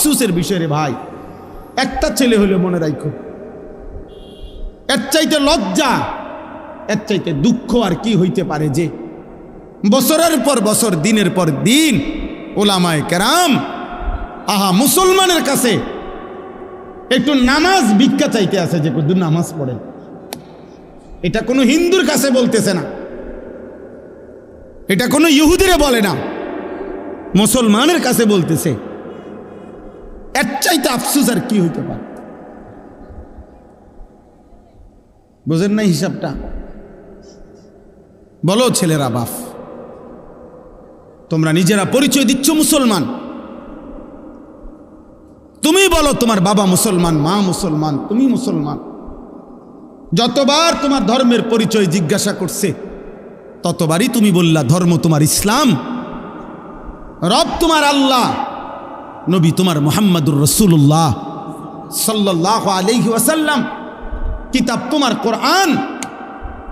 আফসুসের বিষয় রে ভাই। একটা ছেলে হলে মনে রাখো এর চাইতে লজ্জা, এর চাইতে দুঃখ আর কি হইতে পারে যে, বছরের পর বছর, দিনের পর দিন, ওলামায় কেরাম, আহা, মুসলমানের কাছে একটু নামাজ ভিক্ষা চাইতে আছে যে কদ্দুর নামাজ পড়ে। এটা কোনো হিন্দুর কাছে বলতেছে না। এটা কোনো ইহুদিরে বলে না। মুসলমানের কাছে বলতেছে। এর চাইতে আফসুস আর কি হইতে পারে? বুঝেন না হিসাবটা? বলো, ছেলেরা বাপ তোমরা নিজেরা পরিচয় দিচ্ছ মুসলমান। তুমি বলো, তোমার বাবা মুসলমান, মা মুসলমান, তুমি মুসলমান। যতবার তোমার ধর্মের পরিচয় জিজ্ঞাসা করছে, ততবারই তুমি বললা, ধর্ম তোমার ইসলাম, রব তোমার আল্লাহ। নবী তোমার মোহাম্মদুর রসুল্লাহ সাল্লাহ আলহি ওয়াসাল্লাম। কিতাব তোমার কোরআন।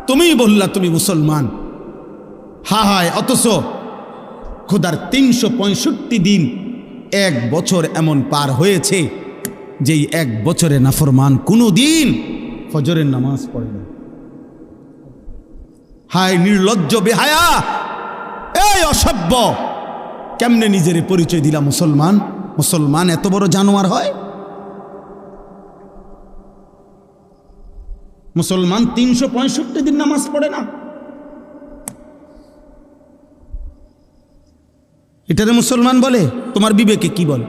তুমি বললা তুমি মুসলমান। হা হায় অথচ খুদার তিনশো দিন এক বছর এমন পার হয়েছে, যেই এক বছরে নাফরমান কোনো দিন ফজরের নামাজ পড়ে না। হায়, নির্লজ্জ, বেহায়া! এই অসভ্য! কেমনে নিজের পরিচয় দিলা মুসলমান? মুসলমান এত বড় জানোয়ার হয়? মুসলমান তিনশো পঁয়ষট্টি দিন নামাজ পড়ে না। এটারে মুসলমান বলে? তোমার বিবেকে কি বলে?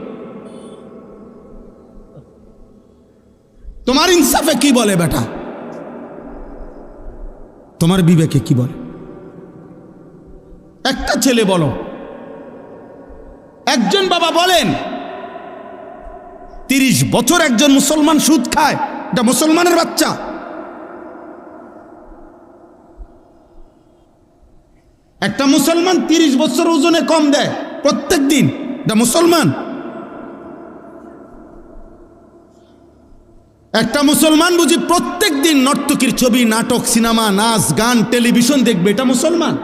তোমার ইনসাফে কি বলে বেটা? তোমার বিবেকে কি বলে? একটা ছেলে বলো। একজন বাবা বলেন তিরিশ বছর একজন মুসলমান সুদ খায়। এটা মুসলমানের বাচ্চা। একটা মুসলমান তিরিশ বছর ওজনে কম দেয় প্রত্যেক দিন এটা মুসলমান। একটা মুসলমান বুঝি প্রত্যেক দিন নর্তকীর ছবি, নাটক, সিনেমা, নাচ, গান, টেলিভিশন দেখবে, এটা মুসলমান।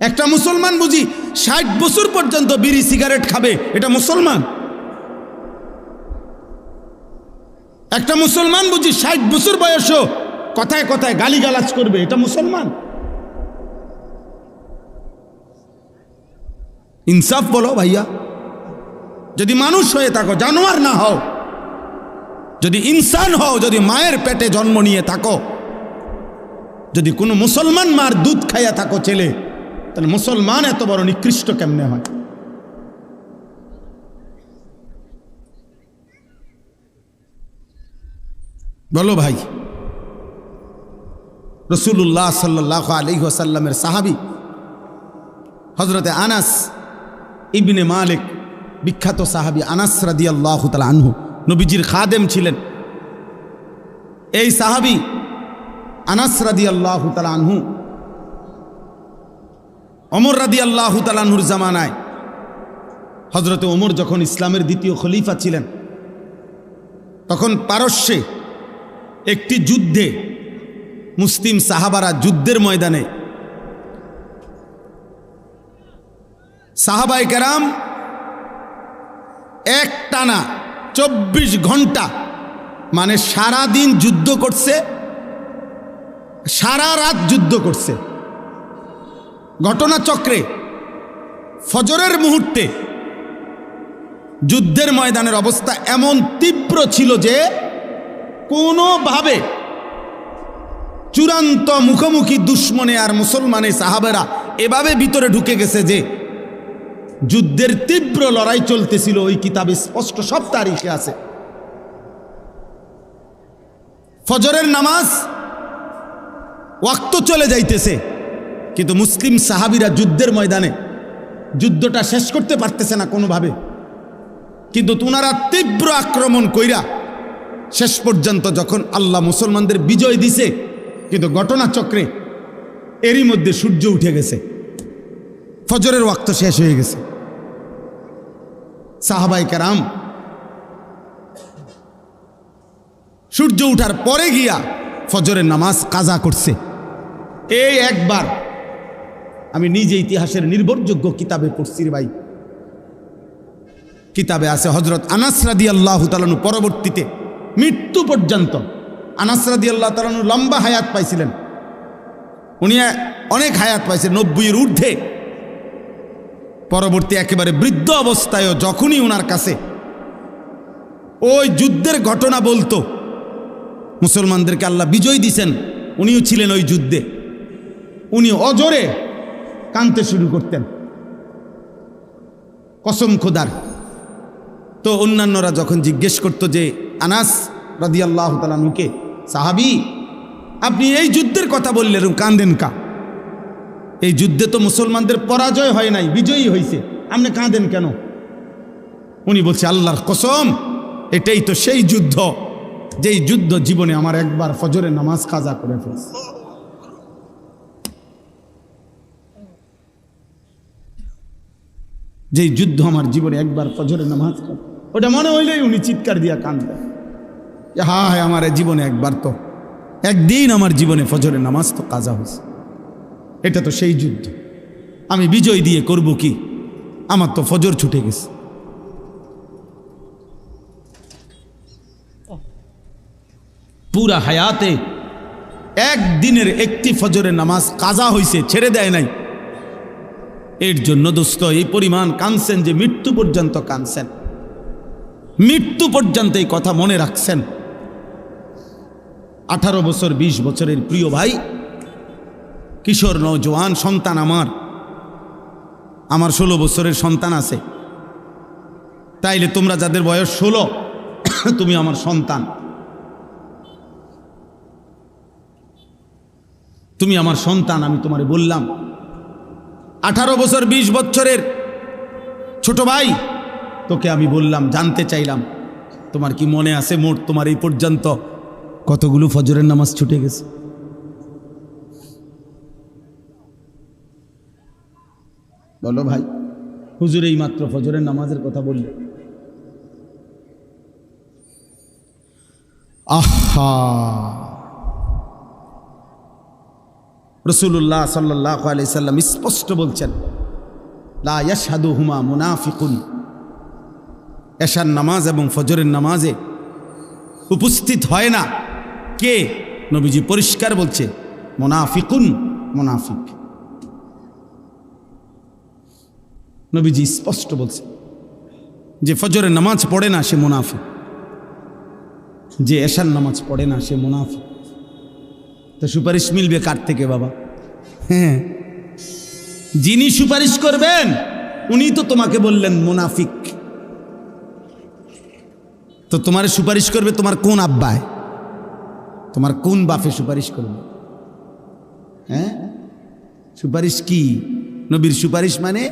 একটা মুসলমান বুঝি ষাট বছর পর্যন্ত বিড়ি, সিগারেট খাবে, এটা মুসলমান। একটা মুসলমান বুঝি ষাট বছর বয়সও কথায় কথায় গালিগালাজ করবে, এটা মুসলমান? ইনসাফ বলো ভাইয়া। যদি মানুষ হয়ে থাকো, জানোয়ার না হও। যদি ইনসান হও, যদি মায়ের পেটে জন্ম নিয়ে থাকো। যদি কোনো মুসলমান মার দুধ খাইয়া থাকো ছেলে, তাহলে মুসলমান এত বড় নিকৃষ্ট কেমনে হয়? বলো ভাই। রসুল্লাহ সাল্লাহ আলী ওসাল্লামের সাহাবি হজরতে আনাস ইবনে মালিক, বিখ্যাত সাহাবি আনাস রাদি আল্লাহ আনহু, নবীজির খাদেম ছিলেন। এই সাহাবি আনাস রাদি আল্লাহ আনহু অমর রাদি আল্লাহ তালানহুর জামানায় হজরতে ওমর যখন ইসলামের দ্বিতীয় খলিফা ছিলেন, তখন পারস্যে একটি যুদ্ধে মুসলিম সাহাবারা যুদ্ধের ময়দানে সাহাবাই কেরাম এক টানা চব্বিশ ঘণ্টা মানে সারা দিন যুদ্ধ করছে, সারা রাত যুদ্ধ করছে। ঘটনাচক্রে ফজরের মুহূর্তে যুদ্ধের ময়দানের অবস্থা এমন তীব্র ছিল যে কোনোভাবে চূড়ান্ত মুখোমুখি দুশ্মনে আর মুসলমানের সাহাবেরা এভাবে ভিতরে ঢুকে গেছে যে যুদ্ধের তীব্র লড়াই চলতেছিল, ওই কিতাবে স্পষ্ট সব তারিখে আছে। ফজরের নামাজ ওয়াক্ত চলে যাইতেছে, কিন্তু মুসলিম সাহাবিরা যুদ্ধের ময়দানে যুদ্ধটা শেষ করতে পারতেছে না কোনোভাবে। কিন্তু তোনারা তীব্র আক্রমণ কইরা শেষ পর্যন্ত যখন আল্লাহ মুসলমানদের বিজয় দিছে, কিন্তু ঘটনাচক্রে এরই মধ্যে সূর্য উঠে গেছে। ফজরের ওয়াক্ত শেষ হয়ে গেছে। সাহাবাই কারাম সূর্য উঠার পরে গিয়া ফজরের নামাজ কাজা করছে। এই একবার আমি নিজে ইতিহাসের নির্ভরযোগ্য কিতাবে পড়ছি ভাই। কিতাবে আছে হজরত আনাস রাদি আল্লাহ তালানু পরবর্তীতে মৃত্যু পর্যন্ত। আনাসরাদি আল্লাহ তালানু লম্বা হায়াত পাইছিলেন। উনি অনেক হায়াত পাইছেন নব্বইয়ের ঊর্ধ্বে। পরবর্তী একেবারে বৃদ্ধ অবস্থায়ও যখনই ওনার কাছে ওই যুদ্ধের ঘটনা বলতো, মুসলমানদেরকে আল্লাহ বিজয় দিছেন, উনিও ছিলেন ওই যুদ্ধে। উনি অজরে কানতে শুরু করতেন। কসম খোদার। তো অন্যান্যরা যখন জিজ্ঞেস করতো যে আনাস রাদিয়াল্লাহ তালানুকে সাহাবি, আপনি এই যুদ্ধের কথা বললেন, কাঁদেন কা? এই যুদ্ধে তো মুসলমানদের পরাজয় হয় নাই, বিজয়ী হয়েছে আপনি কাঁদেন কেন? উনি বলছে, আল্লাহর কসম, এটাই তো সেই যুদ্ধ, যেই যুদ্ধ জীবনে আমার একবার ফজরের নামাজ কাজা করে ফেলছে। যেই যুদ্ধ আমার জীবনে একবার ফজরের নামাজ ওটা মনে হইলেই উনি চিৎকার দিয়া কাঁদতেন যে হ্যাঁ আমার জীবনে একবার তো। একদিন আমার জীবনে ফজরের নামাজ তো কাজা হয়েছে। এটা তো সেই যুদ্ধ। আমি বিজয় দিয়ে করব কি? আমার তো ফজর ছুটে গেছে। পুরা হায়াতে একদিনের একটি ফজরের নামাজ কাজা হইছে, ছেড়ে দেয় নাই। এর জন্য দোস্ত, এই পরিমাণ কানছেন যে মৃত্যু পর্যন্ত কানছেন মৃত্যু পর্যন্ত এই কথা মনে রাখছেন। আঠারো বছর ২০ বছরের প্রিয় ভাই, কিশোর নৌজওয়ান সন্তান আমার। আমার ষোলো বছরের সন্তান আছে। তাইলে তোমরা যাদের বয়স ষোলো, তুমি আমার সন্তান। তুমি আমার সন্তান, আমি তোমারে বললাম। আঠারো বছর ২০ বছরের ছোট ভাই, তোকে আমি বললাম, জানতে চাইলাম। তোমার কি মনে আছে মোট তোমার এই পর্যন্ত? কতগুলো ফজরের নামাজ ছুটে গেছে? বলো ভাই, হুজুর এই মাত্র ফজরের নামাজের কথা বললে। আহা! রসুল্লাহ সাল্লাহ সাল্লাম স্পষ্ট বলছেন, লা ইয়াশহাদু হুমা মুনাফিকুন। এশার নামাজ এবং ফজরের নামাজে উপস্থিত হয় না। কে? নবীজি পরিষ্কার বলছে, মোনাফিকুন, মোনাফিক। নবীজি স্পষ্ট বলছে, যে ফজরের নামাজ পড়ে না সে মুনাফিক। যে এশার নামাজ পড়ে না সে মুনাফিক। তো সুপারিশ মিলবে কার থেকে বাবা? হ্যাঁ। যিনি সুপারিশ করবেন, উনি তো তোমাকে বললেন মুনাফিক। তো তোমার সুপারিশ করবে তোমার কোন আব্বায়? তোমার কোন বাপে সুপারিশ করবে? হ্যাঁ? সুপারিশ কি? নবীর সুপারিশ মানে?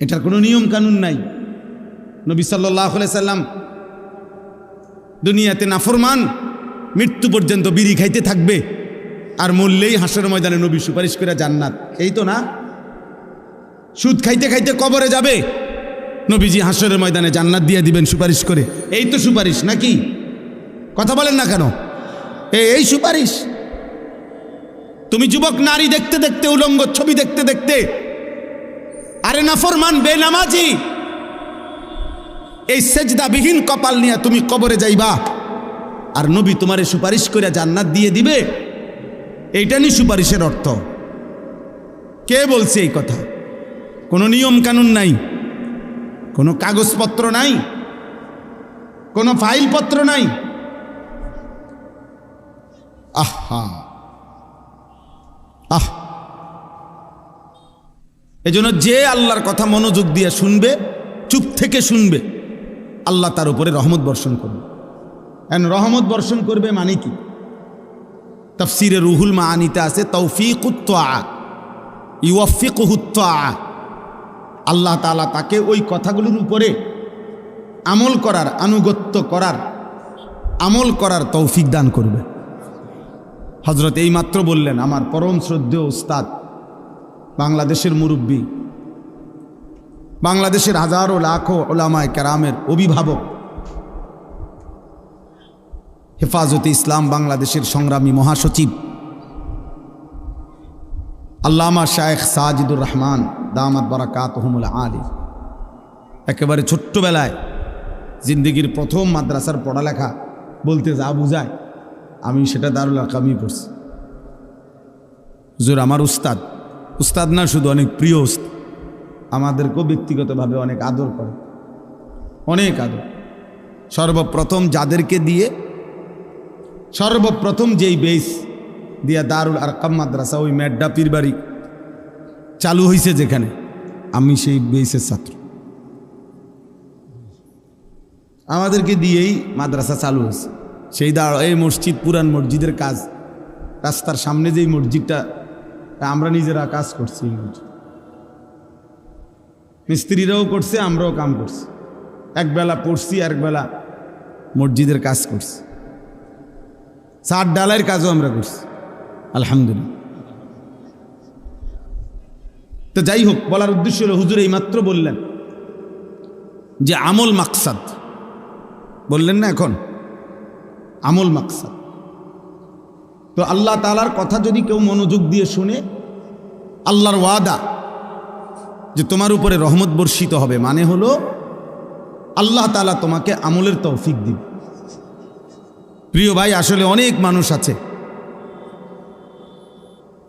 এটার কোনো নিয়ম কানুন নাই। নবী সাল্লাহ সাল্লাম দুনিয়াতে নাফরমান, মৃত্যু পর্যন্ত বিড়ি খাইতে থাকবে আর মরলেই হাসর ময়দানে নবী সুপারিশ করে জান্নাত। এই তো না? সুদ খাইতে খাইতে কবরে যাবে, নবীজি হাসরের ময়দানে জান্নাত দিয়ে দিবেন সুপারিশ করে। এই তো সুপারিশ, নাকি? কথা বলেন না কেন? এই সুপারিশ। তুমি যুবক, নারী দেখতে দেখতে, উলঙ্গ ছবি দেখতে দেখতে, আরে নাফরমান, বেনামাজি, এই সেজদাবিহীন কপাল নিয়ে তুমি কবরে যাইবা। আর নবী তোমারে সুপারিশ করে জান্নাত দিয়ে দিবে। এইটা নি সুপারিশের অর্থ। কে বলছে এই কথা? কোনো নিয়ম কানুন নাই, কোনো কাগজপত্র নাই, কোনো ফাইলপত্র নাই। আহা আহ। এজন্য যে আল্লাহর কথা মনোযোগ দিয়ে শুনবে, চুপ থেকে শুনবে, আল্লাহ তার উপরে রহমত বর্ষণ করবে। এখন রহমত বর্ষণ করবে মানে কি? তফসিরে রুহুল মা আনিতে আছে তৌফিক ইউফিক আল্লাহ তালা তাকে ওই কথাগুলোর উপরে আমল করার, আনুগত্য করার, আমল করার তৌফিক দান করবে। হজরত এই মাত্র বললেন, আমার পরম শ্রদ্ধেয় উস্তাদ, বাংলাদেশের মুরব্বী, বাংলাদেশের হাজারো লাখো ওলামায় কেরামের অভিভাবক, হেফাজতে ইসলাম বাংলাদেশের সংগ্রামী মহাসচিব, আল্লামা শায়েখ সাজিদুর রহমান দামাত বারাকাত হুমুল আলী। একেবারে ছোট্টবেলায় জিন্দগির প্রথম মাদ্রাসার পড়ালেখা বলতে যা বুঝায় আমি সেটা দারুল আকামি পড়ছি হুজুর আমার উস্তাদ উস্তাদ না, শুধু অনেক প্রিয় উস্তাদ। আমাদেরকেও ব্যক্তিগতভাবে অনেক আদর করে। অনেক আদর। সর্বপ্রথম যাদেরকে দিয়ে, সর্বপ্রথম যেই বেস দিয়া দারুল আরকাম মাদ্রাসা, ওই ম্যাড্ডা পীরবাড়ি চালু হয়েছে যেখানে, আমি সেই বেসের ছাত্র। আমাদেরকে দিয়েই মাদ্রাসা চালু হয়েছে সেই দাঁড় এই মসজিদ পুরান মসজিদের কাজ। রাস্তার সামনে যেই মসজিদটা আমরা নিজেরা কাজ করছি এই মিস্ত্রিরাও করছে, আমরাও কাম করছি। একবেলা পড়ছি একবেলা মসজিদের কাজ করছি। চার ডালাইয়ের কাজও আমরা করছি, আলহামদুলিল্লাহ। তো যাই হোক, বলার উদ্দেশ্য হলো, হুজুর এইমাত্র বললেন যে আমল মাকসাদ। বললেন না এখন? আমল মাকসাদ। তো আল্লাহ তালার কথা যদি কেউ মনোযোগ দিয়ে শুনে, আল্লাহর ওয়াদা যে তোমার উপরে রহমত বর্ষিত হবে মানে হলো আল্লাহ তালা তোমাকে আমলের তৌফিক দিবে। প্রিয় ভাই, আসলে অনেক মানুষ আছে,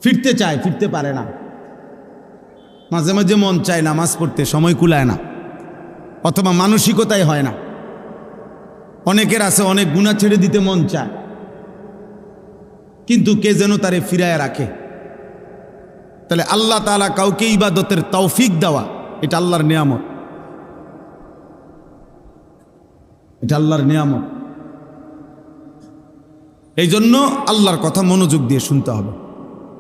ফিরতে চায়, ফিরতে পারে না। মাঝে মাঝে মন চায় নামাজ পড়তে, সময় কুলায় না, অথবা মানসিকতাই হয় না। অনেকের আছে, অনেক গুণা ছেড়ে দিতে মন চায়। কিন্তু কে যেন তারে ফিরায় রাখে। তাহলে আল্লাহ তালা কাউকে ইবাদতের তৌফিক দেওয়া, এটা আল্লাহর নিয়ামত। এটা আল্লাহর নিয়ামত। এই জন্য আল্লাহর কথা মনোযোগ দিয়ে শুনতে হবে।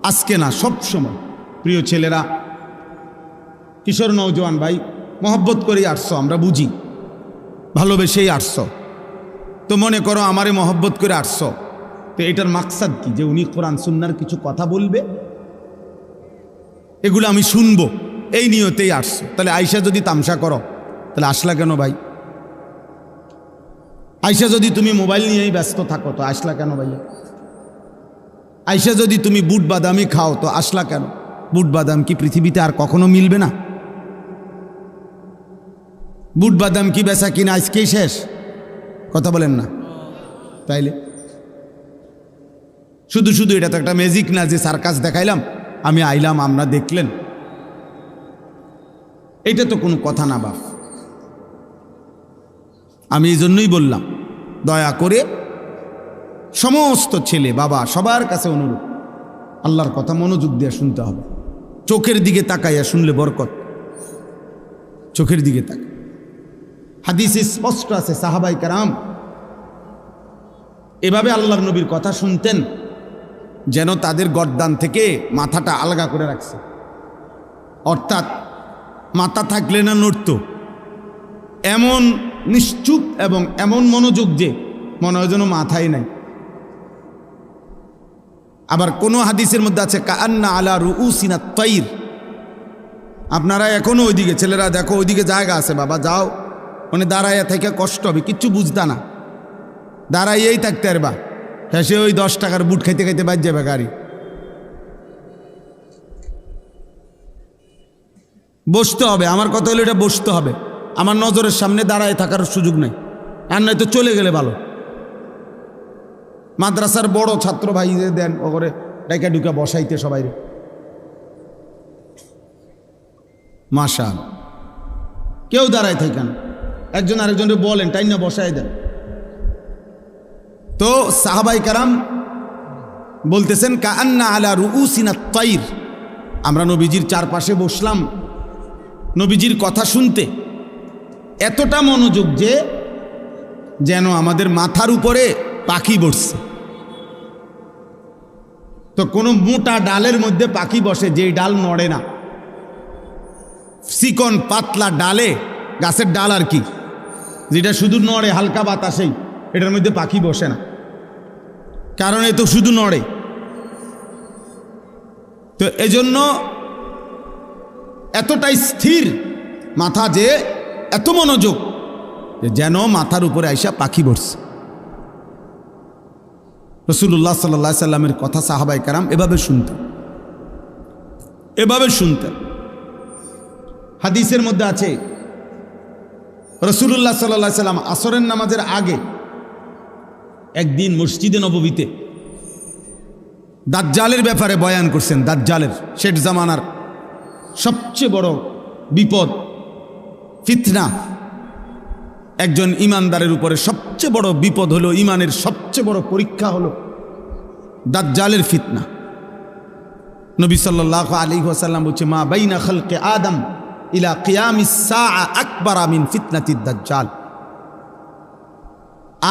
আজকে না, সব সময়, প্রিয় ছেলেরা, কিশোর নৌজওয়ান ভাই, মহব্বত করেই আসছো, আমরা বুঝি। ভালোবেসেই আসছো। তো মনে করো আমারে মহব্বত করে আসছো। তো এটার মাকসাদ কি? যে উনি কোরআন, সুন্নার কিছু কথা বলবে? এগুলো আমি শুনব। এই নিয়তেই আসছো। তাহলে আয়সা যদি তামসা করো, তাহলে আসলা কেন ভাই? আয়সা যদি তুমি মোবাইল নিয়েই ব্যস্ত থাকো, তো আসলা কেন ভাই? আয়সা যদি তুমি বুট বাদামি খাও, তো আসলা কেন? বুট বাদাম কি পৃথিবীতে আর কখনো মিলবে না? বুট বাদাম কি বেচা কিনা আজকেই শেষ? কথা বলেন না। তাইলে? শুধু শুধু এটা তো একটা ম্যাজিক না যে সার্কাস দেখাইলাম, আমি আইলাম, আমরা দেখলেন। এটা তো কোনো কথা না বাপ। আমি এই জন্যই বললাম, দয়া করে সমস্ত ছেলে, বাবা, সবার কাছে অনুরোধ, আল্লাহর কথা মনোযোগ দিয়ে শুনতে হবে। চোখের দিকে তাকাইয়া শুনলে বরকত। চোখের দিকে তাকা হাদিস স্পষ্ট আছে, সাহাবাই কারাম। এভাবে আল্লাহর নবীর কথা শুনতেন, যেন তাদের গরদান থেকে মাথাটা আলগা করে রাখছে। অর্থাৎ, মাথা থাকলে না নড়ত। এমন নিশ্চুপ এবং এমন মনোযোগ যে, মনে হয় যেন মাথায় নাই। আবার কোনো হাদিসের মধ্যে আছে কান্না আলা রুউসিনা তৈর। আপনারা এখনও ওইদিকে, ছেলেরা দেখো, ওইদিকে জায়গা আছে, বাবা, যাও। মানে দাঁড়াইয়া থেকে কষ্ট হবে, কিচ্ছু বুঝতা না। দাঁড়াইয়েই থাকতে পারবা হ্যাঁ সে ওই দশ টাকার বুট খাইতে খাইতে বাজ যাবে গাড়ি। বসতে হবে, আমার কথা হলো এটা বসতে হবে। আমার নজরের সামনে দাঁড়ায় থাকার সুযোগ নেই। আর নয়তো চলে গেলে ভালো। মাদ্রাসার বড় ছাত্র ভাইদের দেন ও করে ডাইকা ডুকা বসাইতে সবাই মাশাল। কেউ দাঁড়ায় থাকেন একজন আরেকজনকে বলেন, টাইম না বসাই দেন। তো সাহাবাই কারাম বলতেছেন কান্না আলা রুউসিনা তৈর আমরা নবীজির চারপাশে বসলাম নবীজির কথা শুনতে। এতটা মনোযোগ যে যেন আমাদের মাথার উপরে পাখি বসছে। তো কোনো মোটা ডালের মধ্যে পাখি বসে, যেই ডাল নড়ে না। চিকন, পাতলা ডালে গাছের ডাল আর কি? যেটা শুধু নড়ে, হালকা বাতাসেই। এটার মধ্যে পাখি বসে না। কারণ এ তো শুধু নড়ে। তো এজন্য এতটাই স্থির মাথা যে এত মনোযোগ যেন মাথার উপরে আইসা পাখি বসছে। রসুল্লাহ সাল্লা সাল্লামের কথা সাহাবাই কারাম এভাবে শুনতেন। এভাবে শুনতেন। হাদিসের মধ্যে আছে রসুল্লাহ সাল্লাহ সাল্লাম আসরের নামাজের আগে একদিন মসজিদে নববীতে দাজ্জালের ব্যাপারে বয়ান করছেন, দাজ্জালের শেঠ জামানার সবচেয়ে বড় বিপদ, ফিতনা। একজন ইমানদারের উপরে সবচেয়ে বড় বিপদ হলো, ইমানের সবচেয়ে বড় পরীক্ষা হলো দাজ্জালের ফিতনা। নবী সাল্লাহ আলী ওয়াসাল্লাম বলছে, মা বাইনা খালকে আদম ইলা কিয়ামিস আকবর আমিন ফিতনাতি দাজ্জাল।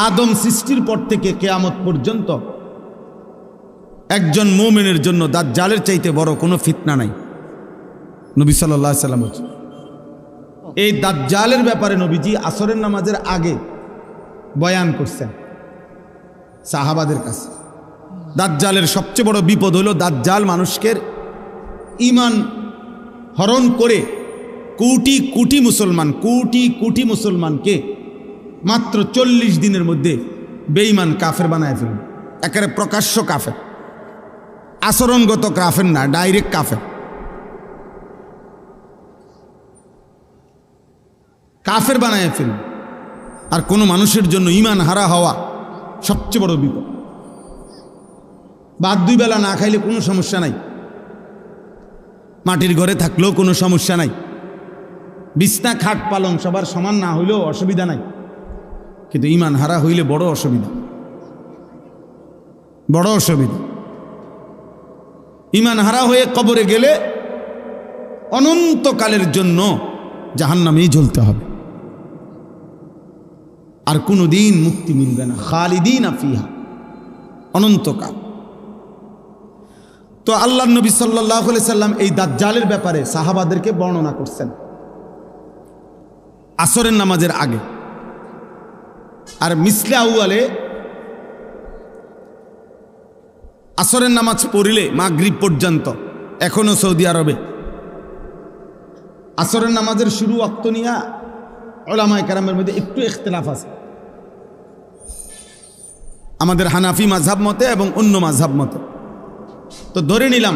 আদম সৃষ্টির পর থেকে কেয়ামত পর্যন্ত একজন মোমেনের জন্য দাজ্জালের চাইতে বড় কোনো ফিতনা নাই। নবী সাল্লাহ সাল্লাম এই দাজ্জালের ব্যাপারে নবীজি আসরের নামাজের আগে বয়ান করছেন সাহাবাদের কাছে। দাজ্জালের সবচেয়ে বড় বিপদ হলো দাজ্জাল মানুষকে ইমান হরণ করে কোটি কোটি মুসলমান, কোটি কোটি মুসলমানকে মাত্র চল্লিশ দিনের মধ্যে বেঈমান কাফের বানায় ফেলবে। একেবারে প্রকাশ্য কাফের। আচরণগত কাফের না, ডাইরেক্ট কাফের। কাফের বানায় ফেলবে। আর কোনো মানুষের জন্য ইমান হারা হওয়া সবচেয়ে বড় বিপদ। বাদ দুই বেলা না খাইলে কোনো সমস্যা নাই। মাটির ঘরে থাকলেও কোনো সমস্যা নাই। বিছনা খাট পালং সবার সমান না হইলেও অসুবিধা নাই। কিন্তু ইমান হারা হইলে বড় অসুবিধা। বড় অসুবিধা। ইমান হারা হয়ে কবরে গেলে অনন্তকালের জন্য জাহান্নামেই জ্বলতে হবে। আর কোনো দিন মুক্তি মিলবে না। খালিদিন আফিহা অনন্তকাল। তো আল্লাহ নবী সাল্লাহ সাল্লাম এই দাজ্জালের ব্যাপারে সাহাবাদেরকে বর্ণনা করছেন। আসরের নামাজের আগে। আর মিসলে আউয়ালে আসরের নামাজ পড়িলে মাগরিব পর্যন্ত, এখনও সৌদি আরবে। আসরের নামাজের শুরু অক্ত নিয়া ওলামায় কারামের মধ্যে একটু ইখতলাফ আছে। আমাদের হানাফি মাঝহাব মতে এবং অন্য মাঝহাব মতে। তো ধরে নিলাম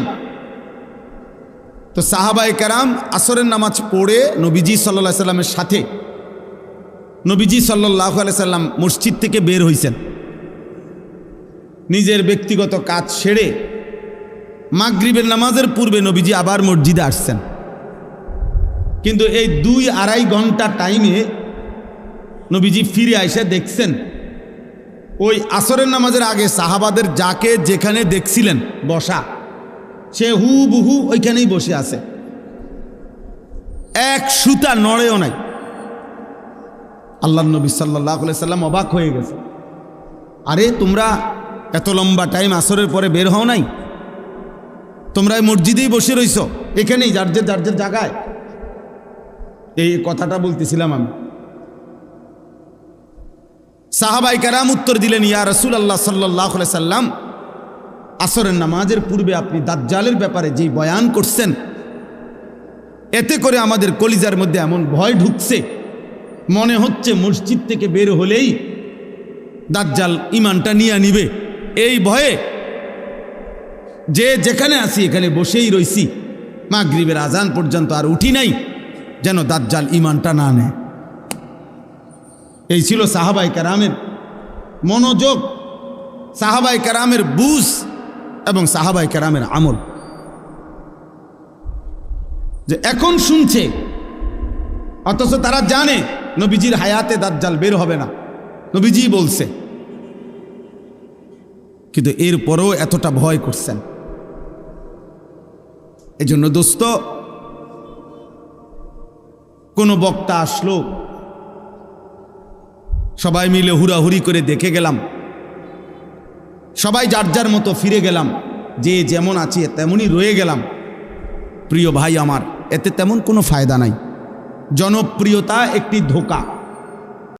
তো সাহাবাই কারাম আসরের নামাজ পড়ে নবীজি সাল্লা সাল্লামের সাথে। নবীজি সাল্লাহ সাল্লাম মসজিদ থেকে বের হয়েছেন নিজের ব্যক্তিগত কাজ সেরে মাগরিবের নামাজের পূর্বে নবীজি আবার মসজিদে আসছেন। কিন্তু এই দুই আড়াই ঘণ্টা টাইমে নবীজি ফিরে আইসে দেখছেন, ওই আসরের নামাজের আগে সাহাবাদের যাকে যেখানে দেখছিলেন বসা সে হু বহু ওইখানেই বসে আছে। এক সুতা নড়েও নাই। আল্লাহ নবী সাল্লাহ সাল্লাম অবাক হয়ে গেছে। আরে, তোমরা এত লম্বা টাইম আসরের পরে বের হও নাই? তোমরা এই মসজিদেই বসে রইছ, এখানেই, যার যে যার যে জায়গায়। এই কথাটা বলতেছিলাম আমি। সাহাবাই কারাম উত্তর দিলেন, ইয়া রসুল আল্লাহ সাল্লাহ সাল্লাম আসরের নামাজের পূর্বে আপনি দাজ্জালের ব্যাপারে যেই বয়ান করছেন, এতে করে আমাদের কলিজার মধ্যে এমন ভয় ঢুকছে। মনে হচ্ছে মসজিদ থেকে বের হলেই দাজ্জাল ইমানটা নিয়ে নিবে। এই ভয়ে যে যেখানে আসি এখানে বসেই রইছি। মাগরিবের আজান পর্যন্ত আর উঠি নাই, যেন দাজ্জাল ইমানটা না নেয়। এই ছিল সাহাবাই কারামের মনোযোগ সাহাবাই কারামের বুঝ। এবং সাহাবাই কারামের আমল। যে এখন শুনছে, অথচ তারা জানে নবীজির হায়াতে দাজ্জাল বের হবে না। নবীজি বলছে, কিন্তু এরপরেও এতটা ভয় করছেন। এই জন্য দোস্ত, কোনো বক্তা আসলো, সবাই মিলে হুড়াহুড়ি করে দেখে গেলাম। সবাই যার যার মতো ফিরে গেলাম। যে যেমন আছে তেমনই রয়ে গেলাম। প্রিয় ভাই আমার, এতে তেমন কোনো ফায়দা নাই। জনপ্রিয়তা একটি ধোকা।